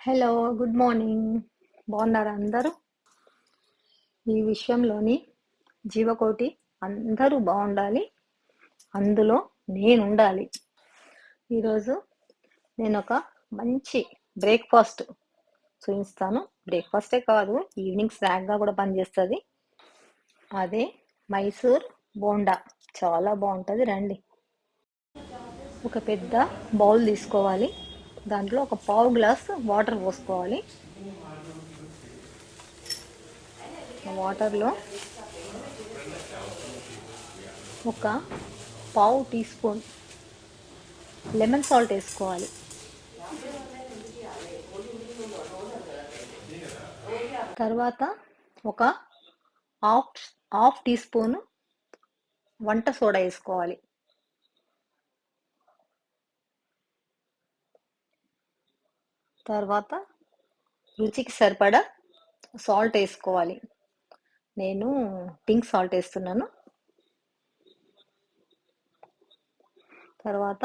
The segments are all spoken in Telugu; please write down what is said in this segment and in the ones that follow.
హలో గుడ్ మార్నింగ్ బాగున్నారా అందరూ? ఈ విషయంలోని జీవకోటి అందరూ బాగుండాలి. అందులో నేను ఉండాలి ఈరోజు నేను ఒక మంచి బ్రేక్ఫాస్ట్ చూపిస్తాను. బ్రేక్ఫాస్టే కాదు ఈవినింగ్ స్నాక్గా కూడా పనిచేస్తుంది. అదే మైసూర్ బోండా. చాలా బాగుంటుంది రండి. ఒక పెద్ద బౌల్ తీసుకోవాలి. దాంట్లో ఒక పావు గ్లాస్ వాటర్ పోసుకోవాలి. వాటర్లో ఒక పావు టీ స్పూన్ లెమన్ సాల్ట్ వేసుకోవాలి. తర్వాత ఒక హాఫ్ హాఫ్ టీ స్పూన్ వంట సోడా వేసుకోవాలి. తర్వాత రుచికి సరిపడా సాల్ట్ వేసుకోవాలి. నేను పింక్ సాల్ట్ వేస్తున్నాను. తర్వాత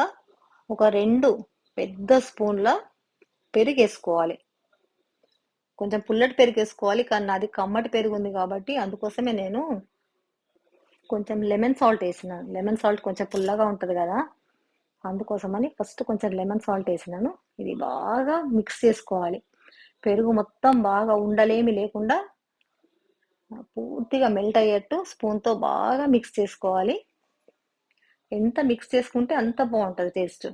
ఒక రెండు పెద్ద స్పూన్ల పెరుగు వేసుకోవాలి. కొంచెం పుల్లటి పెరుగు వేసుకోవాలి కానీ నాది కమ్మటి పెరుగు ఉంది కాబట్టి అందుకోసమే నేను కొంచెం లెమన్ సాల్ట్ వేసినాను లెమన్ సాల్ట్ కొంచెం పుల్లగా ఉంటుంది కదా. అందుకోసమని ఫస్ట్ కొంచెం లెమన్ సాల్ట్ వేసినాను. ఇది బాగా మిక్స్ చేసుకోవాలి. పెరుగు మొత్తం బాగా ఉండలేమి లేకుండా పూర్తిగా మెల్ట్ అయ్యేట్టు స్పూన్తో బాగా మిక్స్ చేసుకోవాలి. ఎంత మిక్స్ చేసుకుంటే అంత బాగుంటుంది టేస్ట్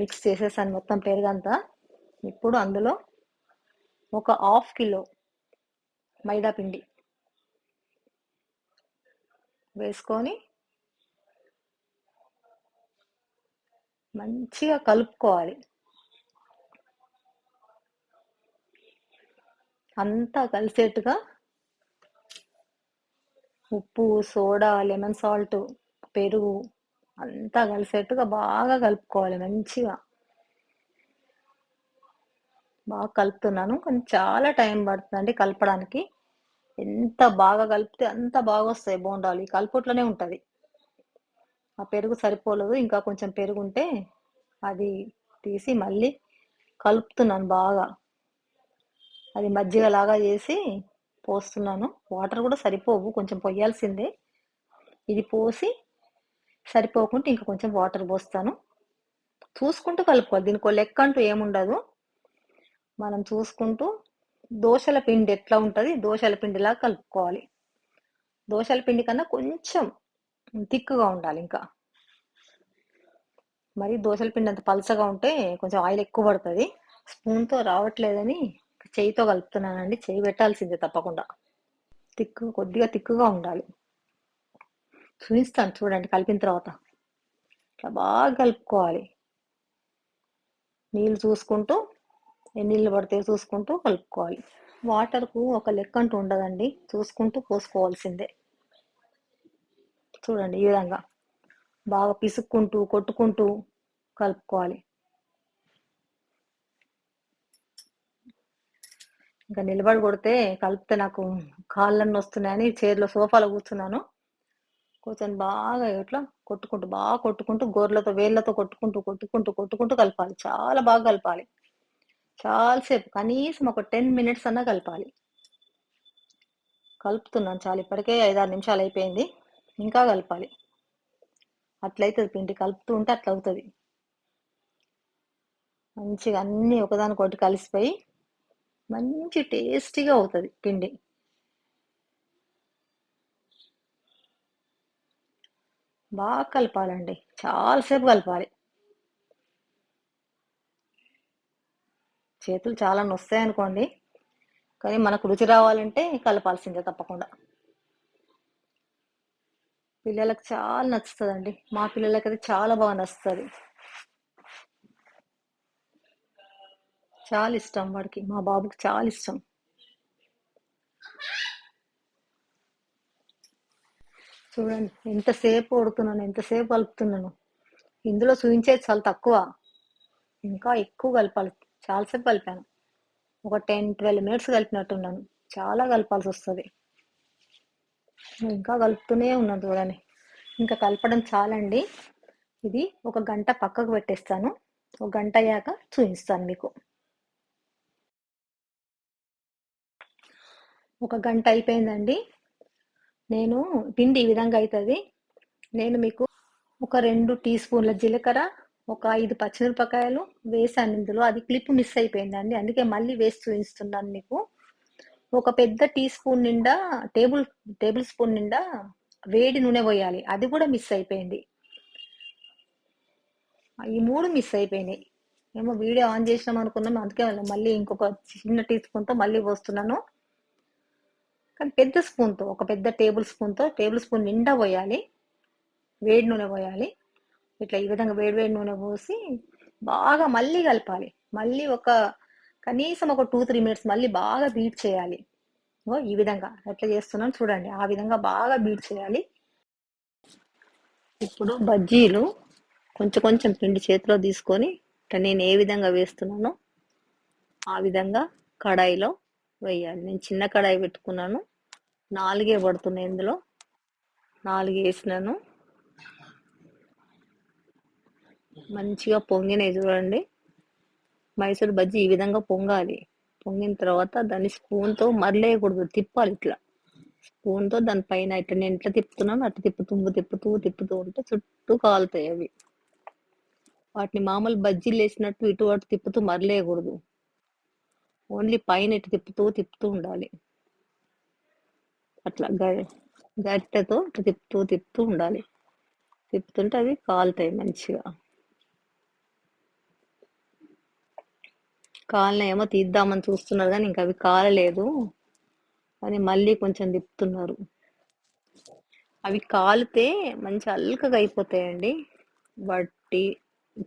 మిక్స్ చేసేసాను మొత్తం పెరుగంతా. ఇప్పుడు అందులో ఒక హాఫ్ కిలో మైదా పిండి వేసుకొని మంచిగా కలుపుకోవాలి. అంతా కలిసేట్టుగా ఉప్పు సోడా లెమన్ సాల్ట్ పెరుగు అంతా కలిసేట్టుగా బాగా కలుపుకోవాలి మంచిగా. బాగా కలుపుతున్నాను. కానీ చాలా టైం పడుతుందండి కలపడానికి. ఎంత బాగా కలిపితే అంత బాగా వస్తాయి బోండాలు. ఈ కలుపుట్లోనే ఉంటుంది. ఆ పెరుగు సరిపోలేదు. ఇంకా కొంచెం పెరుగు ఉంటే అది తీసి మళ్ళీ కలుపుతున్నాను బాగా. అది మజ్జిగ లాగా చేసి పోస్తున్నాను. వాటర్ కూడా సరిపోవు కొంచెం పొయ్యాల్సిందే. ఇది పోసి సరిపోకుంటే ఇంకా కొంచెం వాటర్ పోస్తాను. చూసుకుంటూ కలుపుకోవాలి. దీనికి లెక్క అంటూ ఏముండదు. మనం చూసుకుంటూ దోశల పిండి ఎట్లా ఉంటుంది? దోశల పిండిలా కలుపుకోవాలి. దోశల పిండి కన్నా కొంచెం థిక్గా ఉండాలి ఇంకా. మరి దోశల పిండి అంత పలసగా ఉంటే కొంచెం ఆయిల్ ఎక్కువ పడుతుంది. స్పూన్తో రావట్లేదని చేయితో కలుపుతున్నానండి. చేయి పెట్టాల్సిందే తప్పకుండా. తిక్కు కొద్దిగా తిక్కుగా ఉండాలి. చూపిస్తాను చూడండి కలిపిన తర్వాత. ఇట్లా బాగా కలుపుకోవాలి. నీళ్ళు చూసుకుంటూ ఎన్ని నీళ్ళు పడితే చూసుకుంటూ కలుపుకోవాలి. వాటర్కు ఒక లెక్క అంటూ ఉండదండి. చూసుకుంటూ పోసుకోవాల్సిందే. చూడండి ఈ విధంగా. బాగా పిసుక్కుంటూ కొట్టుకుంటూ కలుపుకోవాలి. ఇంకా నిలబడి కొడితే కలిపితే నాకు కాళ్ళన్నీ వస్తున్నాయని చైర్లో సోఫాలో కూర్చున్నాను. కూర్చొని బాగా ఇట్లా కొట్టుకుంటూ బాగా కొట్టుకుంటూ గోర్లతో వేళ్ళతో కొట్టుకుంటూ కొట్టుకుంటూ కొట్టుకుంటూ కలపాలి. చాలా బాగా కలపాలి. చాలాసేపు కనీసం ఒక టెన్ మినిట్స్ అన్నా కలపాలి. కలుపుతున్నాను చాలా ఇప్పటికే ఐదారు నిమిషాలు అయిపోయింది. ఇంకా కలపాలి. అట్లయితుంది పిండి కలుపుతూ ఉంటే అట్లా అవుతుంది మంచిగా అన్నీ ఒకదానికొకటి కలిసిపోయి మంచి టేస్టీగా అవుతుంది పిండి. బాగా కలపాలండి. చాలాసేపు కలపాలి. చేతులు చాలా నొస్తాయి అనుకోండి కానీ మనకు రుచి రావాలంటే కలపాల్సిందే తప్పకుండా. పిల్లలకు చాలా నచ్చుతుందండి. మా పిల్లలకి అయితే చాలా బాగా నచ్చుతుంది. చాలా ఇష్టం వాడికి. మా బాబుకి చాలా ఇష్టం. చూడండి ఎంతసేపు ఉడుతున్నాను ఎంతసేపు కలుపుతున్నాను. ఇందులో చూపించేది చాలా తక్కువ. ఇంకా ఎక్కువ కలపాలి. చాలాసేపు కలిపాను. ఒక టెన్ ట్వెల్వ్ మినిట్స్ కలిపినట్టున్నాను. చాలా కలపాల్సి వస్తుంది. ఇంకా కలుపుతూనే ఉన్నాను చూడండి. ఇంకా కలపడం చాలండి. ఇది ఒక గంట పక్కకు పెట్టేస్తాను. ఒక గంట అయ్యాక చూపిస్తాను మీకు. ఒక గంట అయిపోయిందండి. నేను పిండి ఈ విధంగా అవుతుంది నేను మీకు ఒక రెండు టీ స్పూన్ల జీలకర్ర ఒక ఐదు పచ్చిమిరపకాయలు వేసాను ఇందులో. అది క్లిప్ మిస్ అయిపోయిందండి. అందుకే మళ్ళీ వేసి చూపిస్తున్నాను మీకు. ఒక పెద్ద టీ స్పూన్ నిండా టేబుల్ టేబుల్ స్పూన్ నిండా వేడి నూనె పోయాలి. అది కూడా మిస్ అయిపోయింది. ఈ మూడు మిస్ అయిపోయినాయి. ఏమో వీడియో ఆన్ చేసినాం అనుకున్నాం. అందుకే మళ్ళీ ఇంకొక చిన్న టీ స్పూన్తో మళ్ళీ పోస్తున్నాను. కానీ పెద్ద స్పూన్తో ఒక పెద్ద టేబుల్ స్పూన్తో టేబుల్ స్పూన్ నిండా పోయాలి. వేడి నూనె పోయాలి. ఇట్లా ఈ విధంగా వేడి వేడి నూనె పోసి బాగా మళ్ళీ కలపాలి. మళ్ళీ ఒక కనీసం ఒక టూ త్రీ మినిట్స్ మళ్ళీ బాగా బీట్ చేయాలి. ఓ ఈ విధంగా ఎట్లా చేస్తున్నాను చూడండి. ఆ విధంగా బాగా బీట్ చేయాలి. ఇప్పుడు బజ్జీలు కొంచెం కొంచెం పిండి చేతిలో తీసుకొని నేను ఏ విధంగా వేస్తున్నానో ఆ విధంగా కడాయిలో వేయాలి. నేను చిన్న కడాయి పెట్టుకున్నాను. నాలుగే పడుతున్నాయి ఇందులో. నాలుగు వేసినాను. మంచిగా పొంగినాయి చూడండి. మైసూర్ బజ్జీ ఈ విధంగా పొంగాలి. పొంగిన తర్వాత దాన్ని స్పూన్తో మరలేయకూడదు తిప్పాలి ఇట్లా. స్పూన్తో దానిపైన ఇట్లా నేను ఇట్లా తిప్పుతున్నాను అట్లా తిప్పుతూ తిప్పుతూ తిప్పుతూ ఉంటే చుట్టూ కాలుతాయి అవి. వాటిని మామూలు బజ్జీలు వేసినట్టు ఇటు అటు తిప్పుతూ మరలేయకూడదు ఓన్లీ పైన ఇటు తిప్పుతూ తిప్పుతూ ఉండాలి. అట్లా గట్టెతో ఇటు తిప్పుతూ తిప్పుతూ ఉండాలి. తిప్పుతుంటే అవి కాలుతాయి మంచిగా. కాలిన ఏమో తీద్దామని చూస్తున్నారు కానీ ఇంకా అవి కాలలేదు. అని మళ్ళీ కొంచెం తిప్పుతున్నారు. అవి కాలితే మంచి అల్కగా అయిపోతాయండి. వట్టి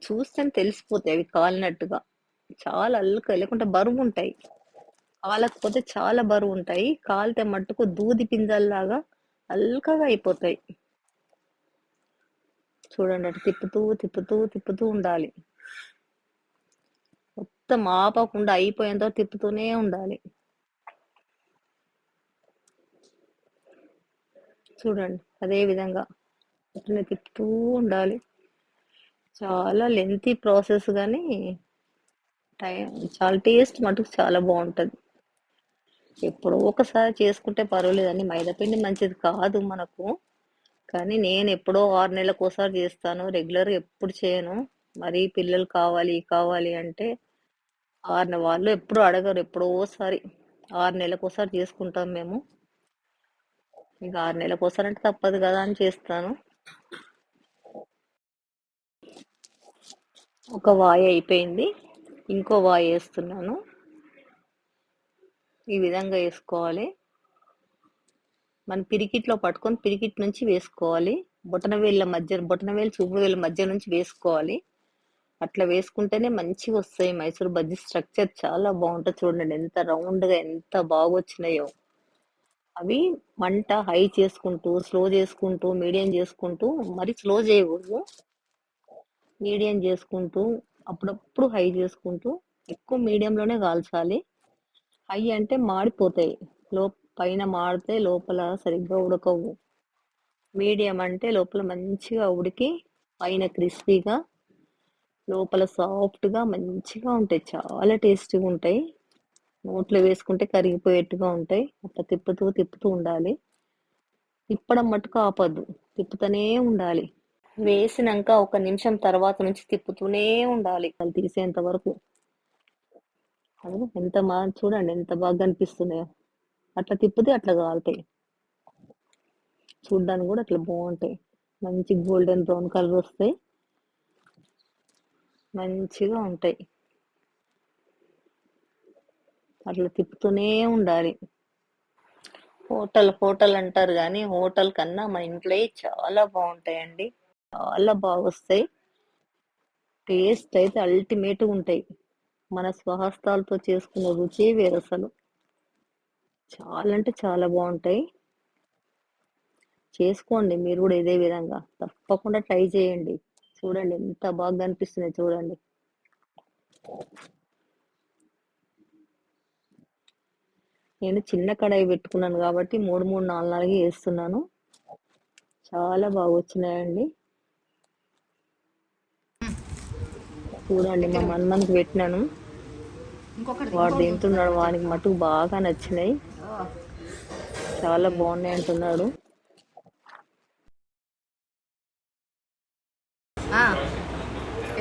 చూస్తే తెలిసిపోతాయి అవి కాలినట్టుగా. చాలా అల్లుక లేకుంటే బరువు ఉంటాయి. కాలకపోతే చాలా బరువు ఉంటాయి. కాలితే మట్టుకు దూది పింజల్లాగా అల్కగా అయిపోతాయి. చూడండి అటు తిప్పుతూ తిప్పుతూ తిప్పుతూ ఉండాలి. మొత్తం ఆపకుండా అయిపోయేంత తిప్పుతూనే ఉండాలి. చూడండి అదే విధంగా అట్లనే తిప్పుతూ ఉండాలి. చాలా లెంతీ ప్రాసెస్ కానీ టైం చాలా టేస్ట్ మటుకు చాలా బాగుంటుంది. ఎప్పుడో ఒకసారి చేసుకుంటే పర్వాలేదని మైదాపిండి మంచిది కాదు మనకు. కానీ నేను ఎప్పుడో ఆరు నెలలకు ఒకసారి చేస్తాను రెగ్యులర్ ఎప్పుడు చేయను. మరి పిల్లలు కావాలి కావాలి అంటే ఆరు వాళ్ళు ఎప్పుడు అడగరు. ఎప్పుడోసారి ఆరు నెలలకు ఒకసారి చేసుకుంటాం మేము. ఇక ఆరు నెలలకు ఒకసారి అంటే తప్పదు కదా అని చేస్తాను. ఒక వాయి అయిపోయింది. ఇంకో వాయి వేస్తున్నాను. ఈ విధంగా వేసుకోవాలి. మన పిరికిట్లో పట్టుకొని పిరికిట్ నుంచి వేసుకోవాలి. బొటన వేళ్ళ మధ్య బొటన వేలు చూపు వేళ్ళ మధ్య నుంచి వేసుకోవాలి. అట్లా వేసుకుంటేనే మంచిగా వస్తాయి మైసూర్ బజ్జీ స్ట్రక్చర్ చాలా బాగుంటుంది చూడండి. ఎంత రౌండ్గా ఎంత బాగా వచ్చినాయో అవి మంట హై చేసుకుంటూ స్లో చేసుకుంటూ మీడియం చేసుకుంటూ మరి స్లో చేయకూడదు. మీడియం చేసుకుంటూ అప్పుడప్పుడు హై చేసుకుంటూ ఎక్కువ మీడియంలోనే కాల్చాలి. హై అంటే మాడిపోతాయి. లో పైన మాడితే లోపల సరిగ్గా ఉడకవు. మీడియం అంటే లోపల మంచిగా ఉడికి పైన క్రిస్పీగా లోపల సాఫ్ట్గా మంచిగా ఉంటాయి. చాలా టేస్టీగా ఉంటాయి. నోట్లో వేసుకుంటే కరిగిపోయేట్టుగా ఉంటాయి. అట్లా తిప్పుతూ తిప్పుతూ ఉండాలి. తిప్పడం మటుకు ఆపద్దు. తిప్పుతూనే ఉండాలి. వేసినాక ఒక నిమిషం తర్వాత నుంచి తిప్పుతూనే ఉండాలి. అది తీసేంత వరకు. అది ఎంత మా చూడండి ఎంత బాగా అనిపిస్తున్నాయో. అట్లా తిప్పితే అట్లా కాలుతాయి. చూడ్డానికి కూడా అట్లా బాగుంటాయి. మంచి గోల్డెన్ బ్రౌన్ కలర్ వస్తాయి. మంచిగా ఉంటాయి. అట్లా తిప్పుతూనే ఉండాలి. హోటల్ హోటల్ అంటారు కానీ హోటల్ కన్నా మన ఇంట్లో చాలా బాగుంటాయండి. చాలా బాగా వస్తాయి టేస్ట్ అయితే అల్టిమేట్గా ఉంటాయి. మన స్వహస్తాలతో చేసుకున్న రుచి వేరు అసలు. చాలా అంటే చాలా బాగుంటాయి. చేసుకోండి మీరు కూడా ఇదే విధంగా. తప్పకుండా ట్రై చేయండి. చూడండి ఎంత బాగా అనిపిస్తుంది చూడండి. నేను చిన్న కడాయి పెట్టుకున్నాను కాబట్టి మూడు మూడు నాలుగు నాలుగు వేస్తున్నాను. చాలా బాగా వచ్చినాయండి. చూడండి మా మన్మన్కి పెట్టినాను. వాడు తింటున్నాడు వానికి మటుకు బాగా నచ్చినాయి. చాలా బాగున్నాయి అంటున్నాడు ఆ,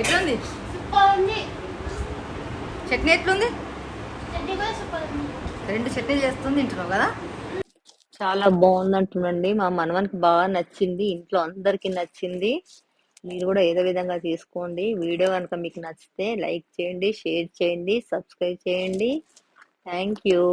ఎట్లుంది? సూపర్ ఉంది చట్నీ ఎట్లుంది రెండు చట్నీలు చేస్తుంది తింటున్నావు కదా? చాలా బాగుంది అంటుండండి మా మనవనికి బాగా నచ్చింది. ఇంట్లో అందరికి నచ్చింది. మీరు కూడా ఏదో విధంగా తీసుకోండి. వీడియో కనుక మీకు నచ్చితే లైక్ చేయండి షేర్ చేయండి సబ్స్క్రైబ్ చేయండి. Thank you.